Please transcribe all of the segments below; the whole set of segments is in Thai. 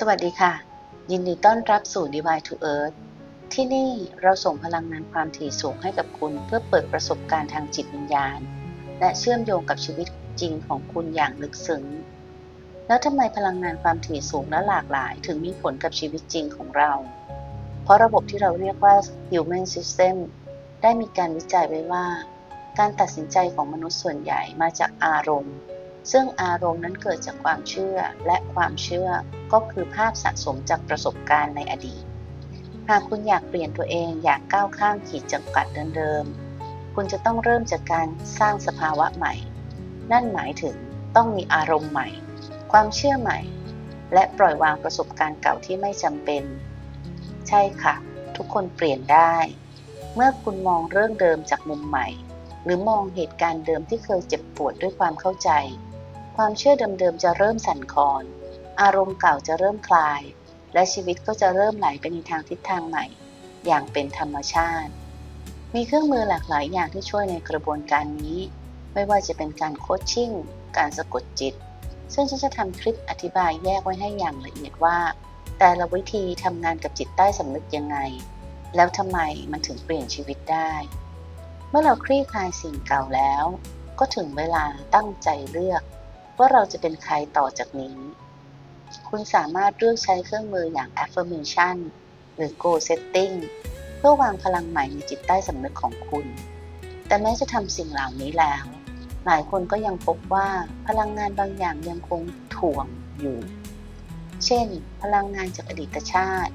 สวัสดีค่ะ ยินดีต้อนรับสู่ Divine to Earth ที่นี่เราส่งพลังงานความถี่สูงให้กับคุณเพื่อเปิดประสบการณ์ทางจิตวิญญาณ และเชื่อมโยงกับชีวิตจริงของคุณอย่างลึกซึ้ง แล้วทำไมพลังงานความถี่สูงและหลากหลาย ถึงมีผลกับชีวิตจริงของเรา เพราะระบบที่เราเรียกว่า Human System ได้มีการวิจัยไว้ว่า การตัดสินใจของมนุษย์ส่วนใหญ่มาจากอารมณ์ ซึ่งอารมณ์นั้นเกิดจากความเชื่อและความเชื่อก็คือภาพสะสมจากประสบการณ์ในอดีต หากคุณอยากเปลี่ยนตัวเองอยากก้าวข้ามขีดจำกัดเดิมๆ คุณจะต้องเริ่มจากการสร้างสภาวะใหม่ นั่นหมายถึงต้องมีอารมณ์ใหม่ ความเชื่อใหม่ และปล่อยวางประสบการณ์เก่าที่ไม่จำเป็น ใช่ค่ะ ทุกคนเปลี่ยนได้ เมื่อคุณมองเรื่องเดิมจากมุมใหม่ หรือมองเหตุการณ์เดิมที่เคยเจ็บปวดด้วยความเข้าใจ ความเชื่อเดิมๆจะเริ่มสั่นคลอน อารมณ์เก่าจะเริ่มคลาย และชีวิตก็จะเริ่มไหลไปในทางทิศทางใหม่ อย่างเป็นธรรมชาติ มีเครื่องมือหลากหลายอย่างที่ช่วยในกระบวนการนี้ ไม่ว่าจะเป็นการโคชชิ่ง การสะกดจิต ซึ่งฉันจะทำคลิปอธิบายแยกไว้ให้อย่างละเอียดว่า แต่ละวิธีทำงานกับจิตใต้สำนึกยังไง แล้วทำไมมันถึงเปลี่ยนชีวิตได้ เมื่อเราคลี่คลายสิ่งเก่าแล้ว ก็ถึงเวลาตั้งใจเลือก ว่าเราจะเป็นใครต่อจากนี้ คุณสามารถเลือกใช้เครื่องมืออย่าง affirmation หรือ goal setting เพื่อวางพลังใหม่ในจิตใต้สำนึกของคุณ แต่แม้จะทำสิ่งเหล่านี้แล้ว หลายคนก็ยังพบว่าพลังงานบางอย่างยังคงถ่วงอยู่ เช่น พลังงานจากอดีตชาติ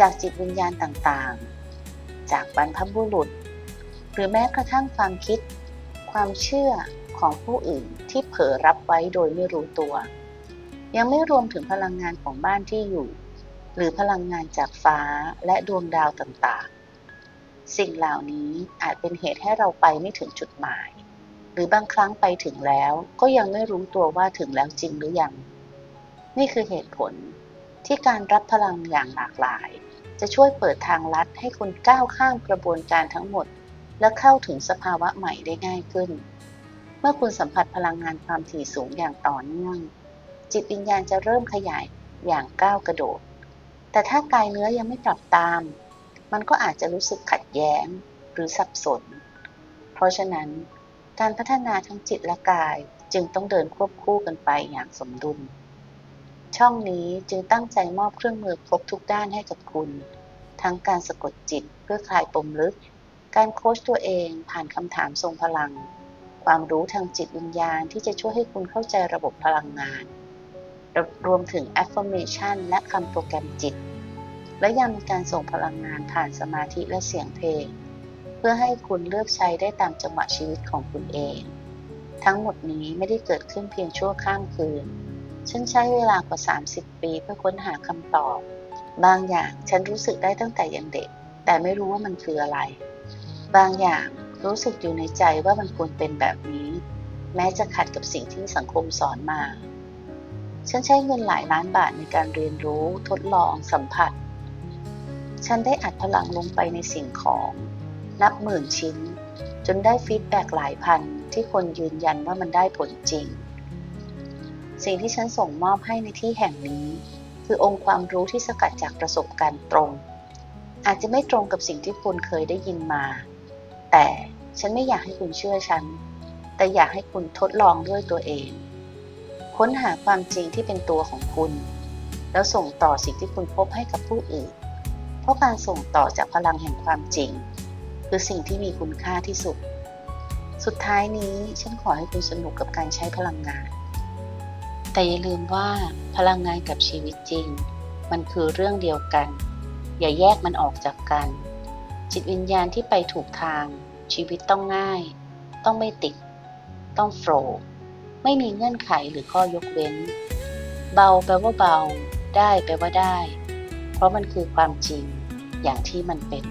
จากจิตวิญญาณต่างๆ จากบรรพบุรุษ หรือแม้กระทั่งความคิด ความเชื่อของผู้อื่นที่เผลอรับไว้โดยไม่รู้ตัว ยังไม่รวมถึงพลังงานของบ้านที่อยู่ หรือพลังงานจากฟ้าและดวงดาวต่างๆ สิ่งเหล่านี้อาจเป็นเหตุให้เราไปไม่ถึงจุดหมาย หรือบางครั้งไปถึงแล้วก็ยังไม่รู้ตัวว่าถึงแล้วจริงหรือยัง นี่คือเหตุผลที่การรับพลังอย่างหลากหลาย จะช่วยเปิดทางลัดให้คุณก้าวข้ามกระบวนการทั้งหมด และเข้าถึงสภาวะใหม่ได้ง่ายขึ้น เมื่อคุณสัมผัสพลังงานความถี่สูงอย่างต่อเนื่อง จิตวิญญาณจะเริ่มขยายอย่างก้าวกระโดด แต่ถ้ากายเนื้อยังไม่ปรับตาม มันก็อาจจะรู้สึกขัดแย้งหรือสับสน เพราะฉะนั้น การพัฒนาทั้งจิตและกายจึงต้องเดินควบคู่กันไปอย่างสมดุล ช่องนี้จึงตั้งใจมอบเครื่องมือครบทุกด้านให้กับคุณ ทั้งการสะกดจิตเพื่อคลายปมลึก การโค้ชตัวเองผ่านคำถามทรงพลัง ความรู้ทางจิตวิญญาณที่จะช่วยให้คุณเข้าใจระบบพลังงาน รวมถึง affirmation และคำโปรแกรมจิต และยังมีการส่งพลังงานผ่านสมาธิและเสียงเพลง เพื่อให้คุณเลือกใช้ได้ตามจังหวะชีวิตของคุณเอง ทั้งหมดนี้ไม่ได้เกิดขึ้นเพียงชั่วข้ามคืน ฉันใช้เวลากว่า 30 ปีเพื่อค้นหาคำตอบ บางอย่างฉันรู้สึกได้ตั้งแต่ยังเด็ก แต่ไม่รู้ว่ามันคืออะไร บางอย่างรู้สึกอยู่ในใจว่ามันควรเป็นแบบนี้ แม้จะขัดกับสิ่งที่สังคมสอนมา ฉันใช้เงินหลายล้านบาทในการเรียนรู้ทดลองสัมผัส ฉันได้อัดพลังลงไปในสิ่งของ นับหมื่นชิ้น จนได้ฟีดแบ็กหลายพันที่คนยืนยันว่ามันได้ผลจริง สิ่งที่ฉันส่งมอบให้ในที่แห่งนี้ คือองค์ความรู้ที่สกัดจากประสบการณ์ตรง อาจจะไม่ตรงกับสิ่งที่คุณเคยได้ยินมา แต่ฉันไม่อยากให้คุณเชื่อฉัน แต่อยากให้คุณทดลองด้วยตัวเอง ค้นหาความจริงที่เป็นตัวของคุณ แล้วส่งต่อสิ่งที่คุณพบให้กับผู้อื่น เพราะการส่งต่อจากพลังแห่งความจริง คือสิ่งที่มีคุณค่าที่สุด สุดท้ายนี้ฉันขอให้คุณสนุกกับการใช้พลังงาน แต่อย่าลืมว่าพลังงานกับชีวิตจริง มันคือเรื่องเดียวกัน อย่าแยกมันออกจากกัน จิตวิญญาณที่ไปถูกทาง ชีวิตต้องง่าย ต้องไม่ติด ต้องโฟล์ไม่มีเงื่อนไขหรือข้อยกเว้น เบาแปลว่าเบา ได้แปลว่าได้ เพราะมันคือความจริงอย่างที่มันเป็น